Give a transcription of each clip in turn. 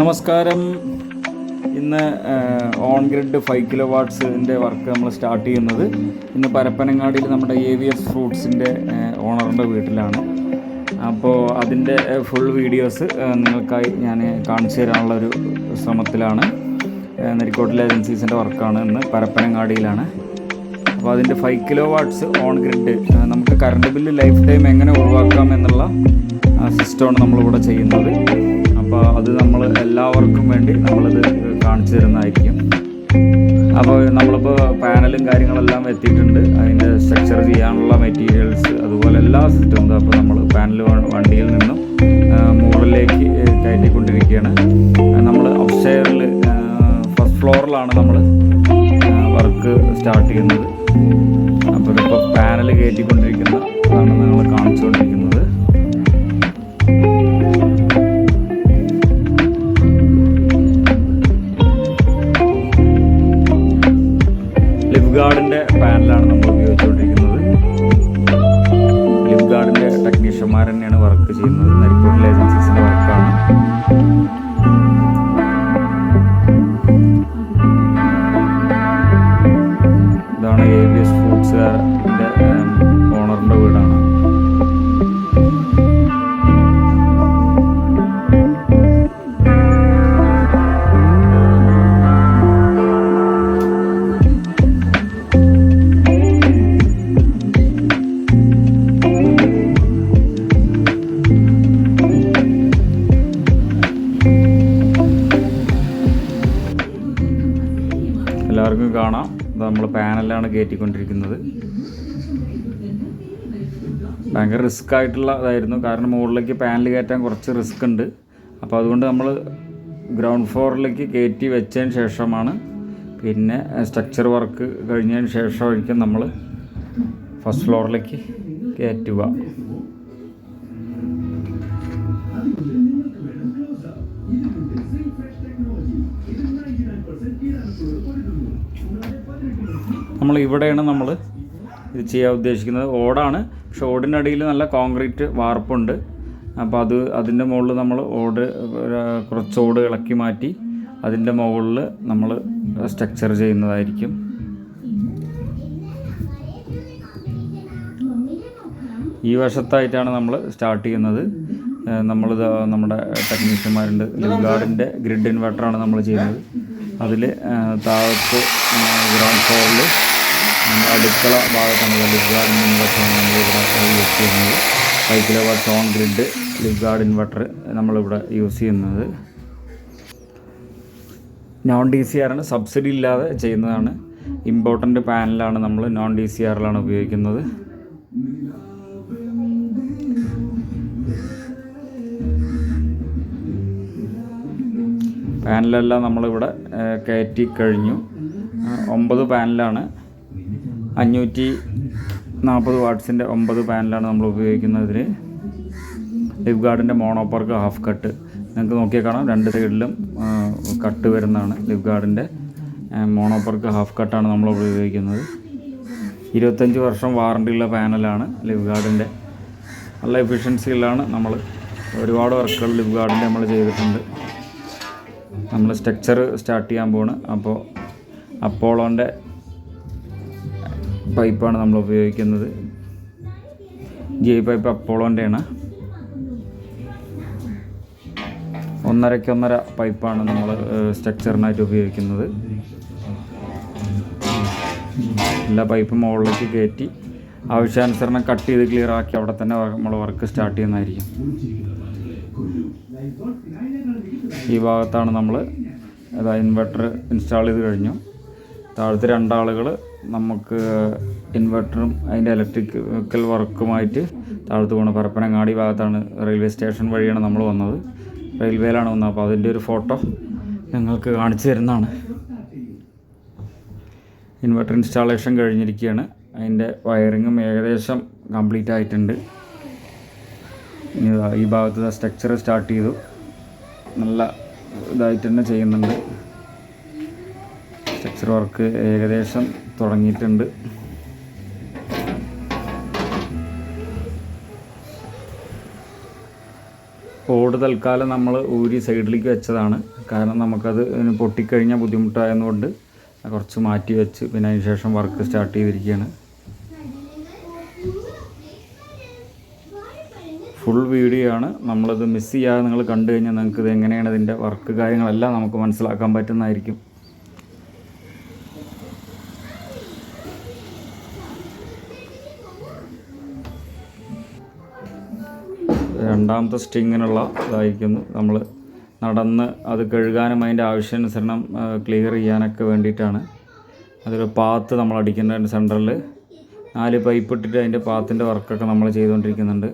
നമസ്കാരം. ഇന്ന് on grid five kilo വാട്ട്സിന്റെ വർക്ക് നമ്മൾ സ്റ്റാർട്ട് ചെയ്യുന്നത് ഇന്ന് പരപ്പനങ്ങാടിയിൽ നമ്മുടെ എ വി എസ് ഫ്രൂട്ട്സിന്റെ ഓണറിന്റെ വീട്ടിലാണ് അപ്പോൾ അതിന്റെ ഫുൾ വീഡിയോസ് നിങ്ങൾക്കായി ഞാൻ കാണിച്ചു തരാനുള്ള ഒരു ശ്രമത്തിലാണ് നെരിക്കോട്ടിലെ ഏജൻസീസിന്റെ വർക്കാണ് ഇന്ന് പരപ്പനങ്ങാടിയിലാണ്. അപ്പോൾ അതിന്റെ five kilo watts on grid നമുക്ക് കറണ്ട് ബില്ല് ലൈഫ് ടൈം എങ്ങനെ ഒഴിവാക്കാം എന്നുള്ള സിസ്റ്റമാണ് നമ്മളിവിടെ ചെയ്യുന്നത്. അത് നമ്മൾ എല്ലാവർക്കും വേണ്ടി നമ്മളത് കാണിച്ചു തരുന്നതായിരിക്കും. അപ്പോൾ നമ്മളിപ്പോൾ പാനലും കാര്യങ്ങളെല്ലാം എത്തിയിട്ടുണ്ട്. അതിന്റെ സ്ട്രക്ചർ ചെയ്യാനുള്ള മെറ്റീരിയൽസ് അതുപോലെ എല്ലാ സിസ്റ്റവും അപ്പോൾ നമ്മൾ പാനൽ വണ്ടിയിൽ നിന്നും മുകളിലേക്ക് കയറ്റിക്കൊണ്ടിരിക്കുകയാണ്. നമ്മൾ അപ്സ്റ്റെയറിൽ ഫസ്റ്റ് ഫ്ലോറിലാണ് നമ്മൾ വർക്ക് സ്റ്റാർട്ട് ചെയ്യുന്നത്. അപ്പോൾ ഇപ്പോൾ പാനൽ കയറ്റിക്കൊണ്ടിരിക്കുന്ന അതാണ് നിങ്ങൾ കാണിച്ചുകൊണ്ടിരിക്കുന്നത്. എസ് ഓണറിന്റെ വീടാണ്. എല്ലാവർക്കും കാണാം. നമ്മൾ പാനലാണ് കയറ്റിക്കൊണ്ടിരിക്കുന്നത് ഭയങ്കര റിസ്ക് ആയിട്ടുള്ള ഇതായിരുന്നു. കാരണം മുകളിലേക്ക് പാനൽ കയറ്റാൻ കുറച്ച് റിസ്ക് ഉണ്ട്. അപ്പോൾ അതുകൊണ്ട് നമ്മൾ ഗ്രൗണ്ട് ഫ്ലോറിലേക്ക് കയറ്റി വെച്ചതിന് ശേഷമാണ് പിന്നെ സ്ട്രക്ചർ വർക്ക് കഴിഞ്ഞതിന് ശേഷമായിരിക്കും നമ്മൾ ഫസ്റ്റ് ഫ്ലോറിലേക്ക് കയറ്റുക നമ്മൾ ഇവിടെയാണ് നമ്മൾ ഇത് ചെയ്യാൻ ഉദ്ദേശിക്കുന്നത്. ഓടാണ്. പക്ഷെ ഓടിന്റെ അടിയിൽ നല്ല കോൺക്രീറ്റ് വാർപ്പുണ്ട്. അപ്പോൾ അത് അതിന്റെ മുകളിൽ നമ്മൾ ഓട് കുറച്ച് ഓട് ഇളക്കി മാറ്റി അതിന്റെ മുകളിൽ നമ്മൾ സ്ട്രക്ചർ ചെയ്യുന്നതായിരിക്കും. ഈ വശത്തായിട്ടാണ് നമ്മൾ സ്റ്റാർട്ട് ചെയ്യുന്നത്. നമ്മൾ നമ്മുടെ ടെക്നീഷ്യന്മാരുണ്ട്. ലിംഗാർഡിന്റെ ഗ്രിഡ് ഇൻവെർട്ടറാണ് നമ്മൾ ചെയ്യുന്നത്. അതിൽ താഴത്ത് ഗ്രൗണ്ട് ഫ്ലോറിൽ അടുക്കള ഭാഗത്താണ് ലിംഗാർഡിന്റെ ഇൻവെർട്ടറാണ് നമ്മളിവിടെ യൂസ് ചെയ്യുന്നത് five kilo watts on grid Lingard inverter നമ്മളിവിടെ യൂസ് ചെയ്യുന്നത്. നോൺ ഡി സി ആറാണ് സബ്സിഡി ഇല്ലാതെ ചെയ്യുന്നതാണ്. ഇമ്പോർട്ടന്റ് പാനലാണ് നമ്മൾ നോൺ ഡി സി ആറിലാണ് ഉപയോഗിക്കുന്നത്. പാനലെല്ലാം നമ്മളിവിടെ കയറ്റി കഴിഞ്ഞു. ഒമ്പത് പാനലാണ് അഞ്ഞൂറ്റി നാൽപ്പത് വാട്ട്സിന്റെ ഒമ്പത് പാനലാണ് നമ്മൾ ഉപയോഗിക്കുന്നത് ലിഫ് ഗാർഡിന്റെ മോണോപ്പർക്ക് ഹാഫ് കട്ട്. നിങ്ങൾക്ക് നോക്കിയാൽ കാണാം രണ്ട് സൈഡിലും കട്ട് വരുന്നതാണ് ലിഫ് ഗാർഡിന്റെ. മോണോപ്പർക്ക് ഹാഫ് കട്ടാണ് നമ്മൾ ഉപയോഗിക്കുന്നത്. ഇരുപത്തഞ്ച് വർഷം വാറണ്ടി ഉള്ള പാനലാണ് ലിഫ് ഗാർഡിന്റെ. നല്ല എഫിഷ്യൻസിയിലാണ് നമ്മൾ ഒരുപാട് വർക്കുകൾ ലിഫ് ഗാർഡിന്റെ നമ്മൾ ചെയ്തിട്ടുണ്ട്. നമ്മൾ സ്ട്രക്ചർ സ്റ്റാർട്ട് ചെയ്യാൻ പോണ് അപ്പോൾ അപ്പോളോന്റെ പൈപ്പാണ് നമ്മൾ ഉപയോഗിക്കുന്നത്. ജി പൈപ്പ് അപ്പോളോന്റെയാണ് ഒന്നരയ്ക്കൊന്നര പൈപ്പാണ് നമ്മൾ സ്ട്രക്ചറിനായിട്ട് ഉപയോഗിക്കുന്നത്. എല്ലാ പൈപ്പും മുകളിലേക്ക് കയറ്റി ആവശ്യാനുസരണം കട്ട് ചെയ്ത് ക്ലിയർ ആക്കി അവിടെ തന്നെ നമ്മൾ വർക്ക് സ്റ്റാർട്ട് ചെയ്യുന്നതായിരിക്കും. ഈ ഭാഗത്താണ് നമ്മൾ അതാ ഇൻവെർട്ടർ ഇൻസ്റ്റാൾ ചെയ്ത് കഴിഞ്ഞു. താഴത്തെ രണ്ടാളുകൾ നമുക്ക് ഇൻവെർട്ടറും അതിന്റെ ഇലക്ട്രിക്കൽ വർക്കുമായിട്ട് താഴത്ത് പോകണം പരപ്പനങ്ങാടി ഭാഗത്താണ് റെയിൽവേ സ്റ്റേഷൻ വഴിയാണ് നമ്മൾ വന്നത്. റെയിൽവേയിലാണ് വന്നത്. അപ്പോൾ അതിന്റെ ഒരു ഫോട്ടോ ഞങ്ങൾക്ക് കാണിച്ചു തരുന്നതാണ്. ഇൻവെർട്ടർ ഇൻസ്റ്റാളേഷൻ കഴിഞ്ഞിരിക്കുകയാണ്. അതിന്റെ വയറിങ്ങും ഏകദേശം കംപ്ലീറ്റ് ആയിട്ടുണ്ട്. ഈ ഭാഗത്ത് സ്ട്രക്ചർ സ്റ്റാർട്ട് ചെയ്തു. നല്ല ഇതായിട്ട് തന്നെ ചെയ്യുന്നുണ്ട്. സ്ട്രക്ചർ വർക്ക് ഏകദേശം തുടങ്ങിയിട്ടുണ്ട്. ഓട് തൽക്കാലം നമ്മൾ ഊരി സൈഡിലേക്ക് വെച്ചതാണ്. കാരണം നമുക്കത് പൊട്ടിക്കഴിഞ്ഞാൽ ബുദ്ധിമുട്ടായതുകൊണ്ട് കുറച്ച് മാറ്റി വെച്ച് പിന്നെ അതിന് ശേഷം വർക്ക് സ്റ്റാർട്ട് ചെയ്തിരിക്കുകയാണ്. ഫുൾ വീഡിയോ ആണ്. നമ്മളത് മിസ് ചെയ്യാതെ നിങ്ങൾ കണ്ടു കഴിഞ്ഞാൽ നിങ്ങൾക്ക് ഇത് എങ്ങനെയാണ് ഇതിന്റെ വർക്ക് കാര്യങ്ങളെല്ലാം നമുക്ക് മനസ്സിലാക്കാൻ പറ്റുന്നതായിരിക്കും. രണ്ടാമത്തെ സ്റ്റിങ്ങിനുള്ള ഇതായിരിക്കുന്നു. നമ്മൾ നടന്ന് അത് കഴുകാനും അതിന്റെ ആവശ്യാനുസരണം ക്ലിയർ ചെയ്യാനൊക്കെ വേണ്ടിയിട്ടാണ്. അതൊരു പാത്ത് നമ്മൾ അടിക്കുന്നതിന്റെ സെന്ററിൽ നാല് പൈപ്പ് ഇട്ടിട്ട് അതിന്റെ പാത്തിന്റെ വർക്കൊക്കെ നമ്മൾ ചെയ്തുകൊണ്ടിരിക്കുന്നുണ്ട്.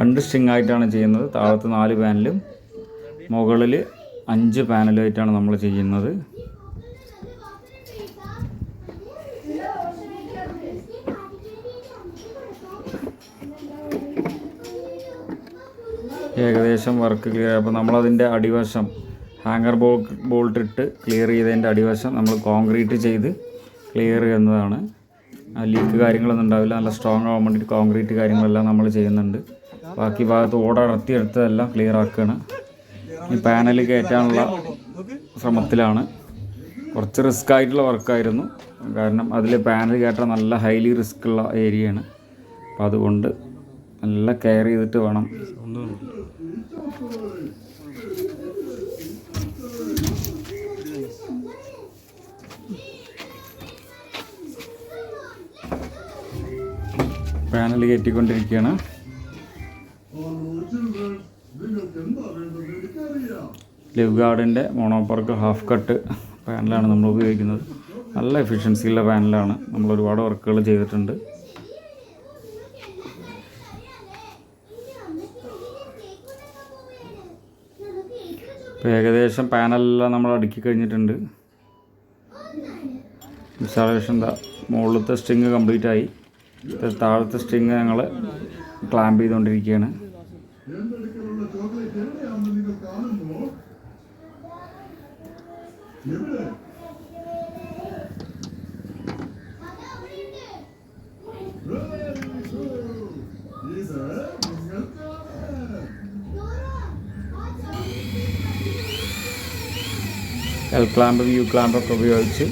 രണ്ട് സ്ട്രിങ് ആയിട്ടാണ് ചെയ്യുന്നത്. താഴത്ത് നാല് പാനലും മുകളിൽ അഞ്ച് പാനലുമായിട്ടാണ് നമ്മൾ ചെയ്യുന്നത്. ഏകദേശം വർക്ക് ക്ലിയർ അപ്പോൾ നമ്മളതിന്റെ അടിവശം ഹാങ്ങർ ബോൾ ബോൾട്ട് ഇട്ട് ക്ലിയർ ചെയ്തതിന്റെ അടിവശം നമ്മൾ കോൺക്രീറ്റ് ചെയ്ത് ക്ലിയർ ചെയ്യുന്നതാണ്. ലീക്ക് കാര്യങ്ങളൊന്നും ഉണ്ടാവില്ല. നല്ല സ്ട്രോങ് ആവാൻ വേണ്ടിയിട്ട് കോൺക്രീറ്റ് കാര്യങ്ങളെല്ലാം നമ്മൾ ചെയ്യുന്നുണ്ട്. ബാക്കി ഭാഗത്ത് ഓട അടർത്തിയെടുത്തതെല്ലാം ക്ലിയർ ആക്കുകയാണ് ഈ പാനൽ കയറ്റാനുള്ള ശ്രമത്തിലാണ്. കുറച്ച് റിസ്ക് ആയിട്ടുള്ള വർക്കായിരുന്നു കാരണം അതിൽ പാനൽ കയറ്റാൻ നല്ല ഹൈലി റിസ്ക് ഉള്ള ഏരിയയാണ് അപ്പോൾ അതുകൊണ്ട് നല്ല കെയർ ചെയ്തിട്ട് വേണം. പാനൽ കയറ്റിക്കൊണ്ടിരിക്കുകയാണ് ലിവ് ഗാർഡിന്റെ മോണോപ്പർക്ക് ഹാഫ് കട്ട് പാനലാണ് നമ്മൾ ഉപയോഗിക്കുന്നത്. നല്ല എഫിഷ്യൻസിയുള്ള പാനലാണ് നമ്മൾ ഒരുപാട് വർക്കുകൾ ചെയ്തിട്ടുണ്ട്. ഇപ്പോൾ ഏകദേശം പാനലെല്ലാം നമ്മൾ അടുക്കി കഴിഞ്ഞിട്ടുണ്ട്. ഇൻസ്റ്റാളേഷൻ മുകളിലത്തെ സ്ട്രിങ് കംപ്ലീറ്റ് ആയി. താഴത്തെ സ്ട്രിങ് ഞങ്ങൾ ക്ലാമ്പ് ചെയ്തുകൊണ്ടിരിക്കുകയാണ് എൽ ക്ലാമ്പ് വ്യൂ ക്ലാമ്പൊക്കെ ഉപയോഗിച്ച്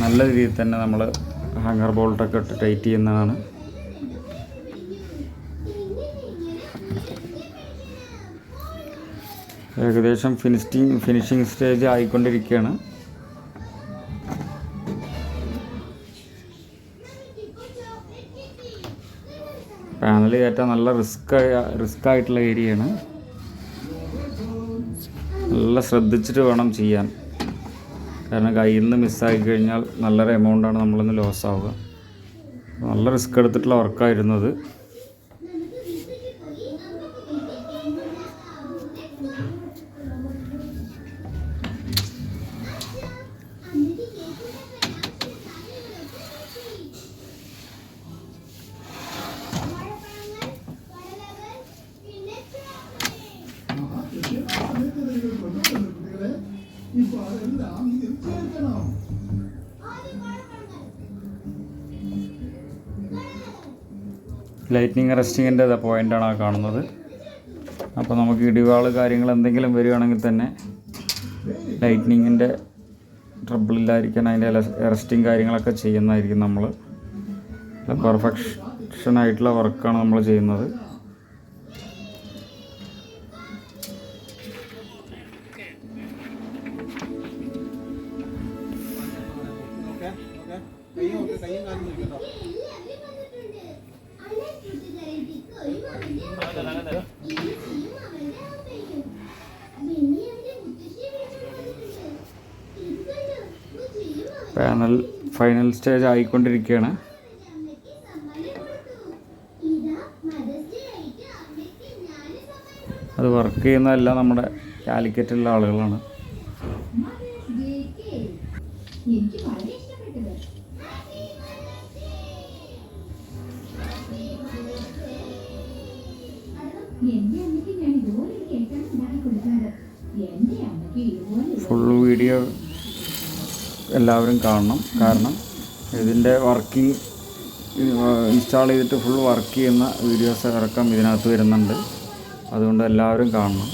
നല്ല രീതിയിൽ തന്നെ നമ്മൾ ഹാങ്ങർ ബോൾട്ടൊക്കെ ഇട്ട് ടൈറ്റ് ചെയ്യുന്നതാണ്. ഏകദേശം ഫിനിഷിങ് ഫിനിഷിങ് സ്റ്റേജ് ആയിക്കൊണ്ടിരിക്കുകയാണ്. പാനൽ കയറ്റാൻ നല്ല റിസ്ക് റിസ്ക് ആയിട്ടുള്ള ഏരിയയാണ് നല്ല ശ്രദ്ധിച്ചിട്ട് വേണം ചെയ്യാൻ. കാരണം കയ്യിൽ നിന്ന് മിസ്സായി കഴിഞ്ഞാൽ നല്ലൊരു എമൗണ്ടാണ് നമ്മളിന്ന് ലോസ് ആവുക നല്ല റിസ്ക് എടുത്തിട്ടുള്ള വർക്കായിരുന്നത് ലൈറ്റ്നിങ് അറസ്റ്റിങ്ങിന്റെ പോയിന്റാണ് ആ കാണുന്നത്. അപ്പോൾ നമുക്ക് ഇടിവാൾ കാര്യങ്ങൾ എന്തെങ്കിലും വരികയാണെങ്കിൽ തന്നെ ലൈറ്റ്നിങ്ങിന്റെ ട്രബിൾ ഇല്ലാതിരിക്കാൻ അതിന്റെ അറസ്റ്റിങ് കാര്യങ്ങളൊക്കെ ചെയ്യുന്നതായിരിക്കും നമ്മൾ പെർഫെക്ഷൻ ആയിട്ടുള്ള വർക്കാണ് നമ്മൾ ചെയ്യുന്നത്. പാനൽ ഫൈനൽ സ്റ്റേജ് ആയിക്കൊണ്ടിരിക്കുകയാണ്. അത് വർക്ക് ചെയ്യുന്നതല്ല നമ്മുടെ കാലിക്കറ്റുള്ള ആളുകളാണ്. ഫുൾ വീഡിയോ എല്ലാവരും കാണണം. കാരണം ഇതിന്റെ വർക്കിംഗ് ഇൻസ്റ്റാൾ ചെയ്തിട്ട് ഫുൾ വർക്ക് ചെയ്യുന്ന വീഡിയോസ് ഇറക്കം ഇതിനകത്ത് വരുന്നുണ്ട്. അതുകൊണ്ട് എല്ലാവരും കാണണം.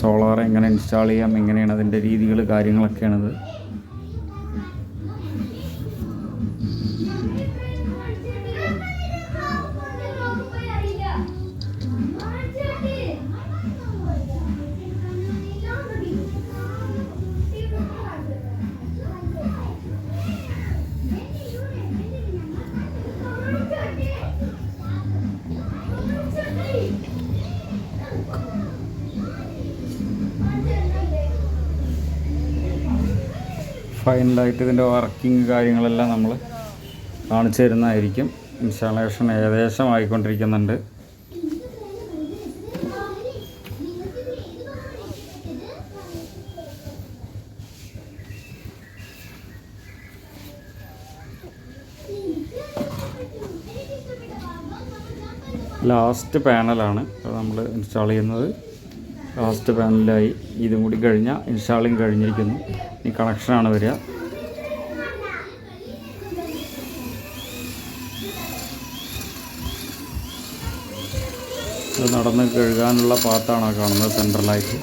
സോളാർ എങ്ങനെ ഇൻസ്റ്റാൾ ചെയ്യാം എങ്ങനെയാണ് അതിന്റെ രീതികൾ കാര്യങ്ങളൊക്കെയാണിത്. ഫൈനലായിട്ട് ഇതിന്റെ വർക്കിംഗ് കാര്യങ്ങളെല്ലാം നമ്മൾ കാണിച്ചു തരുന്നതായിരിക്കും. ഇൻസ്റ്റാളേഷൻ ഏകദേശം ആയിക്കൊണ്ടിരിക്കുന്നുണ്ട്. ലാസ്റ്റ് പാനലാണ് നമ്മൾ ഇൻസ്റ്റാൾ ചെയ്യുന്നത്. ലാസ്റ്റ് പാനലായി ഇതും കൂടി കഴിഞ്ഞ ഇൻസ്റ്റാളിങ് കഴിഞ്ഞിരിക്കുന്നു. ഇനി കണക്ഷനാണ് വരിക. ഇത് നടന്ന് കഴുകാനുള്ള പാത്താണ് കാണുന്നത് സെൻട്രലായിട്ട്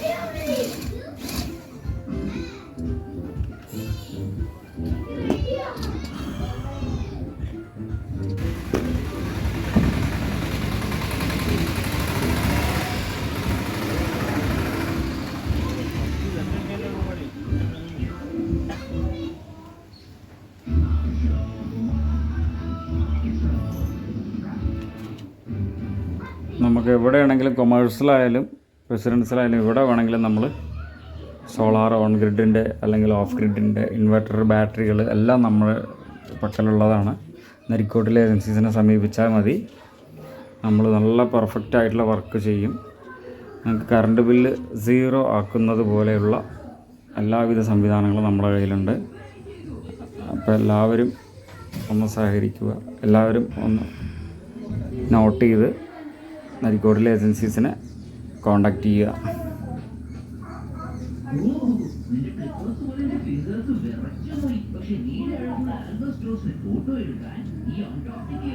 നമുക്ക് എവിടെയാണെങ്കിലും കൊമേഴ്സിലായാലും റെസിഡൻസിലായാലും എവിടെ വേണമെങ്കിലും നമ്മൾ സോളാർ ഓൺ ഗ്രിഡിന്റെ അല്ലെങ്കിൽ ഓഫ് ഗ്രിഡിന്റെ ഇൻവെർട്ടർ ബാറ്ററികൾ എല്ലാം നമ്മൾ പക്കലുള്ളതാണ്. നരിക്കോട്ടിലെ ഏജൻസീസിനെ സമീപിച്ചാൽ മതി. നമ്മൾ നല്ല പെർഫെക്റ്റ് ആയിട്ടുള്ള വർക്ക് ചെയ്യും. നിങ്ങൾക്ക് കറണ്ട് ബില്ല് സീറോ ആക്കുന്നത് പോലെയുള്ള എല്ലാവിധ സംവിധാനങ്ങളും നമ്മുടെ കയ്യിലുണ്ട്. അപ്പോൾ എല്ലാവരും ഒന്ന് സഹകരിക്കുക. എല്ലാവരും ഒന്ന് നോട്ട് ചെയ്ത് നരിക്കോടിലെ ഏജൻസീസിനെ കോണ്ടാക്ട് ചെയ്യുക. ഫോട്ടോ എടുക്കാൻ ഈ